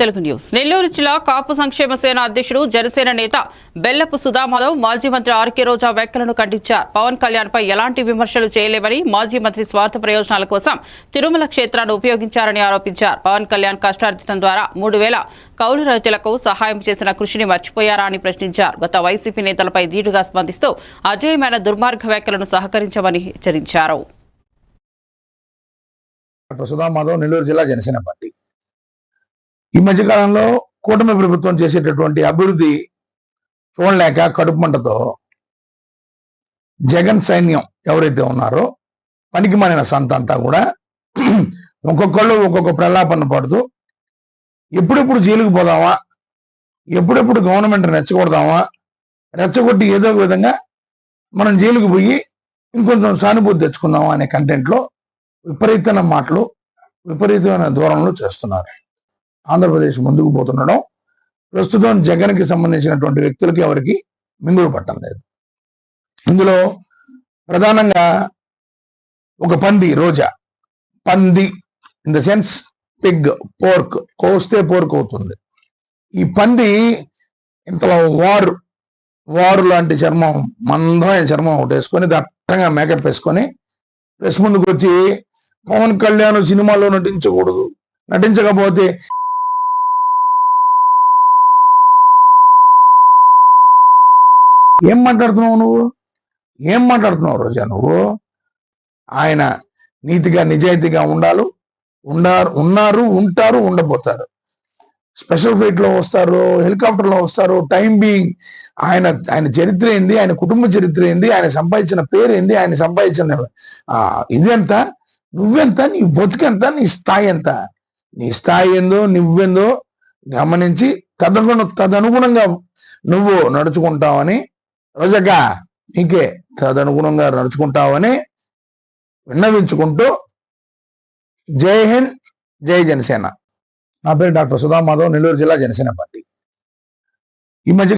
Telugu news. Nellore జిల్లా కాపు సంక్షేమ సేన అధ్యక్షుడు జనసేన నేత బెల్లపు సుధామాధవ్ మాజీ మంత్రి ఆర్కే రోజా వ్యాఖ్యలను ఖండించారు. పవన్ కళ్యాణ్ పై ఎలాంటి విమర్శలు చేయలేవని మాజీ మంత్రి స్వార్థ ప్రయోజనాల కోసం తిరుమల క్షేత్రాన్ని ఉపయోగించారని ఆరోపించారు. పవన్ కళ్యాణ్ కష్టార్జితం ద్వారా మూడు వేల కౌలు రైతులకు సహాయం చేసిన కృషిని మర్చిపోయారా అని ప్రశ్నించారు. గత వైసీపీ నేతలపై ధీటుగా స్పందిస్తూ అజేయమైన దుర్మార్గ వ్యాఖ్యలను సహకరించమని హెచ్చరించారు. డాక్టర్ సుధామాధవ్ నెల్లూరు జిల్లా జనసేన పార్టీ. ఈ మధ్యకాలంలో కూటమి ప్రభుత్వం చేసేటటువంటి అభివృద్ధి చూడలేక కడుపు మంటతో జగన్ సైన్యం ఎవరైతే ఉన్నారో పనికి మానిన సంత అంతా కూడా ఒక్కొక్కళ్ళు ఒక్కొక్క ప్రలాపన పడుతూ ఎప్పుడెప్పుడు జైలుకు పోదామా? ఎప్పుడెప్పుడు గవర్నమెంట్ రెచ్చగొడదామా? రెచ్చగొట్టి ఏదో ఒక విధంగా మనం జైలుకు పోయి ఇంకొంచెం సానుభూతి తెచ్చుకుందామా అనే కంటెంట్లో విపరీతమైన మాటలు విపరీతమైన దూరంలో చేస్తున్నారు. ఆంధ్రప్రదేశ్ ముందుకు పోతుండడం. ప్రస్తుతం జగన్కి సంబంధించినటువంటి వ్యక్తులకి ఎవరికి మింగుడు పట్టం లేదు. ఇందులో ప్రధానంగా ఒక పంది రోజా. పంది in the sense pig pork కోస్తే పోర్క్ అవుతుంది. ఈ పంది ఇంతలో వారు వారు లాంటి చర్మం మందమైన చర్మం ఒకటి వేసుకొని దట్టంగా మేకప్ వేసుకొని ప్రెస్ ముందుకు వచ్చి పవన్ కళ్యాణ్ సినిమాలో నటించకూడదు. నటించకపోతే ఏం మాట్లాడుతున్నావు నువ్వు? ఏం మాట్లాడుతున్నావు రోజా నువ్వు? ఆయన నీతిగా నిజాయితీగా ఉండాలి ఉండారు ఉన్నారు ఉంటారు ఉండబోతారు. స్పెషల్ ఫ్లైట్లో వస్తారు హెలికాప్టర్లో వస్తారు టైం బీయింగ్. ఆయన ఆయన చరిత్ర ఏంది? ఆయన కుటుంబ చరిత్ర ఏంది? ఆయన సంపాదించిన పేరు ఏంది? ఆయన సంపాదించిన ఇదెంత? నువ్వెంత? నీ బతుకెంత? నీ స్థాయి ఎంత? నీ స్థాయి ఏందో నువ్వెందో గమనించి తదను తదనుగుణంగా నువ్వు నడుచుకుంటావని రోజక్క నీకే తదనుగుణంగా నడుచుకుంటావని విన్నవించుకుంటూ జై హింద్ జై జనసేన. నా పేరు డాక్టర్ సుధామాధవ్ నెల్లూరు జిల్లా జనసేన పార్టీ. ఈ మధ్య